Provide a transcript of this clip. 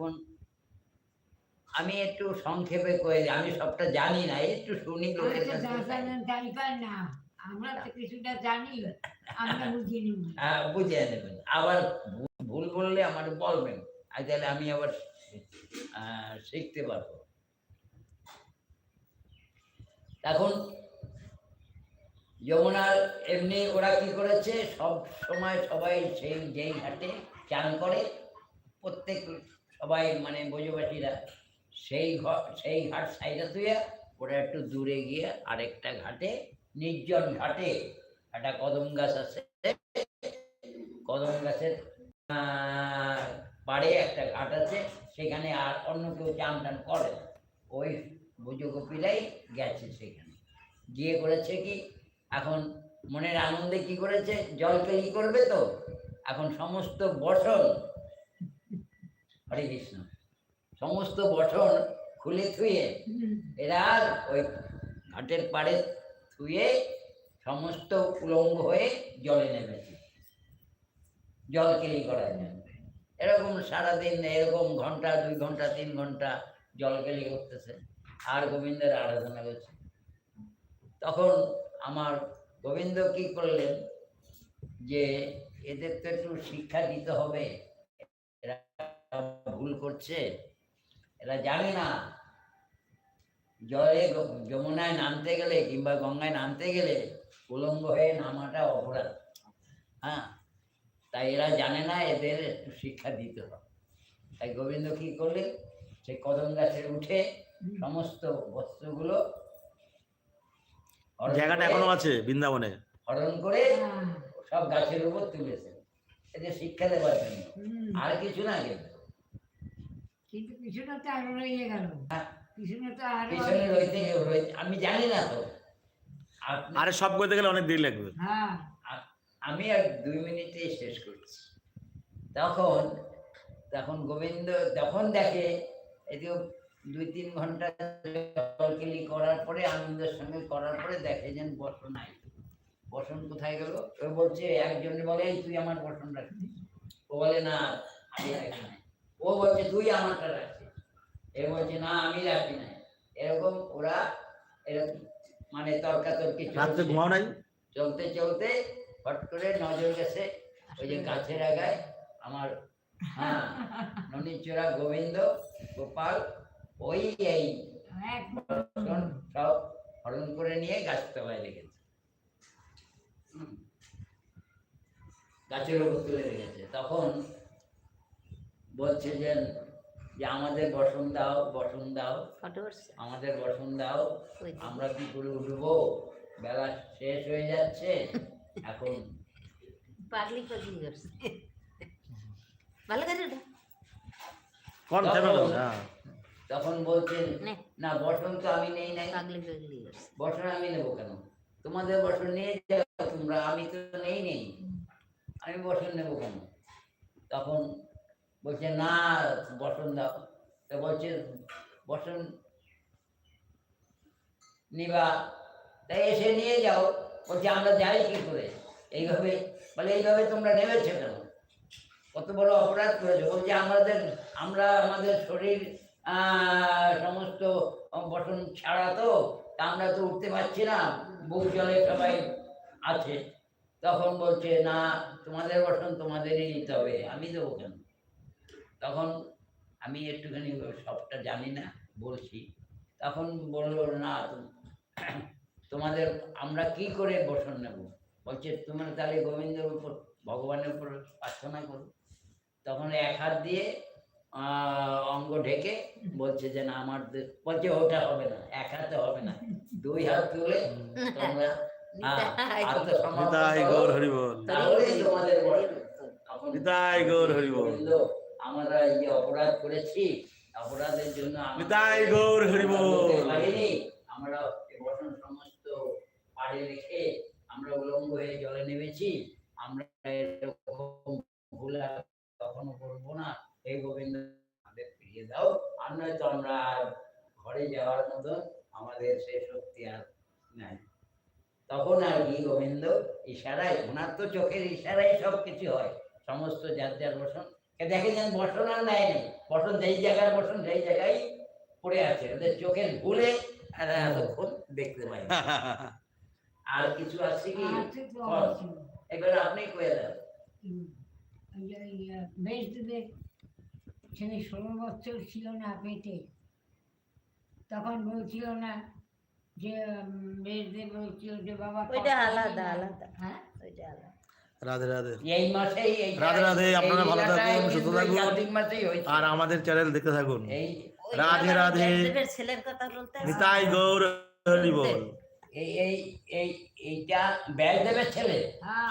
এখন আমি একটু সংক্ষেপে কয়ে আমি সবটা জানি না একটু শুনি না আমরা তো কিছুটা জানি আমরা বুঝিয়ে নিব। হ্যাঁ নেবেন। আবার ভুল- ভুল বললে আমার বলবেন আর তাহলে আমি আবার শিখতে পারব। এখন যমুনার এমনি ওরা কি করেছে? সব সময় সবাই সেই যেই ঘাটে চান করে প্রত্যেক সবাই মানে বজবাসীরা সেই ঘর সেই ঘাট সাইডে তুই ওরা একটু দূরে গিয়ে আরেকটা ঘাটে, নির্জন ঘাটে একটা কদম গাছ আছে। কদম গাছের পাড়ে একটা ঘাট আছে, সেখানে আর অন্য কেউ চান টান করে। ওই বুজগোপীরাই গেছে সেখানে। গিয়ে করেছে কি, এখন মনের আনন্দে কি করেছে? জলকে ই করবে তো? এখন সমস্ত বসন হরে কৃষ্ণ। সমস্ত বসন খুলে থুয়ে এরা ওই ঘাটের পাড়ে থুয়ে সমস্ত উলঙ্গ হয়ে জলে নেমেছে জল কেলি করার জন্য এরকম সারাদিন এরকম ঘণ্টা দুই ঘণ্টা তিন ঘণ্টা জল কেলি করতেছে। আর গোবিন্দের আরাধনা করছে। তখন আমার গোবিন্দ কি করলেন যে এদের তো একটু শিক্ষা দিতে হবে। করছে এরা জানে না। জলে যমুনায় নামতে গেলে কিংবা গঙ্গায় নামতে গেলে উলঙ্গ হয়ে নামাটা অপরাধ। হ্যাঁ তাই এরা জানে না এদের একটু শিক্ষা দিতে হবে। তাই গোবিন্দ কি করলে সে কদম গাছে উঠে সমস্ত বস্ত্রগুলো জায়গাটা এখনও আছে বৃন্দাবনে। হরণ করে সব গাছের উপর তুলেছে এদের শিক্ষা দেওয়ার জন্য। আর কিছু না কিন্তু। কিন্তু পিছনে তো আরও রয়ে গেল। হ্যাঁ। পিছনে তো আরও পিছনে রইতে আমি জানি না তো। আরে সব করতে গেলে অনেক দেরি লাগবে। হ্যাঁ। আমি আর দুই মিনিটে শেষ করছি। তখন তখন গোবিন্দ যখন দেখে এদিকে দুই তিন ঘণ্টা জলকেলি করার পরে আনন্দের সঙ্গে করার পরে দেখে যেন বসন নাই। বসন কোথায় গেল? ও বলছে একজন বলে তুই আমার বসন রাখছিস ও বলে না আমি রাখি ও বলছে তুই আমারটা রাখছিস। এ বলছে না আমি রাখি নাই। এরকম ওরা এরকম মানে তর্কাতর্কি রাত্রে। ঘুমাও নাই? চলতে চলতে হট করে নজর গেছে ওই যে গাছের আগায় আমার হ্যাঁ ননীচোরা গোবিন্দ গোপাল ওই এই সব হরণ করে নিয়ে গাছ তলায় রেখেছে হুম। গাছের উপর তুলে রেখেছে। তখন বলছে যে যে আমাদের বসন দাও বসন দাও। আমাদের বসন দাও আমরা কি করে উঠবো? বেলা শেষ হয়ে যাচ্ছে এখন পাগলি পাগলি করছে। ভালো করে কোন তখন- হ্যাঁ। বলছেন না। বসন তো আমি নেই নাই। বসন আমি নেব কেন? তোমাদের বসন নিয়ে যাও তোমরা আমি তো নেই নেই। আমি বসন নেব কেন? তখন বলছে, না, বসন দাও। তো বলছে, বসন নিবা। তাই এসে নিয়ে যাও। বলছে, আমরা যাই কি করে? এইভাবে, বলে, এইভাবে তোমরা নেমেছো কেন? কত বড় অপরাধ করেছ। বলছে, আমাদের, আমরা আমাদের শরীর সমস্ত বসন ছাড়া তো, তা আমরা তো উঠতে পারছি না। বুক জলে সবাই আছে। তখন বলছে, না, তোমাদের বসন তোমাদেরই নিতে হবে। আমি দেবো কেন? তখন আমি একটুখানি সবটা জানি না বলছি। তখন বলল না তোমাদের আমরা কি করে বসন নেব? বলছে তোমরা তাহলে গোবিন্দের উপর ভগবানের উপর প্রার্থনা করো। তখন এক হাত দিয়ে আহ, অঙ্গ ঢেকে বলছে যে না আমার বলছে ওটা হবে না এক হাতে হবে না দুই হাত তুলে তোমরা তাহলেই তোমাদের তখন নিতাই গৌর হরিবল। গোবিন্দ, আমরা এই যে অপরাধ করেছি। অপরাধের জন্য নিতাই গৌর। আমরা পারিনি, আমরা বসন সমস্ত পাড়ে রেখে আমরা উলঙ্গ হয়ে জলে নেমেছি। আমরা এরকম ভুল আর কখনো করব না। এই গোবিন্দ আমাদের ফিরিয়ে দাও। আর নয়তো আমরা ঘরে যাওয়ার মতো আমাদের সেই শক্তি আর নাই। তখন আর কি গোবিন্দ ইশারায় ওনার তো চোখের ইশারায় সব কিছু হয়। সমস্ত যার যার বসন এ দেখে যেন বসন আর নেয়নি বসন যেই জায়গায় বসন সেই জায়গায় পড়ে আছে। ওদের চোখের ভুলে এতক্ষণ দেখতে পাই আর কিছু আছে কি। এবার আপনি কয়ে দেন বেশদেবের ছেলে ষোলো বছর ছিল না পেটে তখন বলছিল না যে বেশদেব বলছিল যে বাবা ওইটা আলাদা, আলাদা। হ্যাঁ? ওইটা আলাদা। রাধে রাধে। এই মাসেই রাধে রাধে, আপনারা ভালো থাকুন, সুস্থ থাকুন। কার্তিক মাসেই হয়েছে। আর আমাদের চ্যানেল দেখতে থাকুন। এই রাধে, রাধে। ছেলের কথা বলতে নিতাই গৌর হরি বল। এই এই এই এইটা ব্যাসদেবের ছেলে। হ্যাঁ।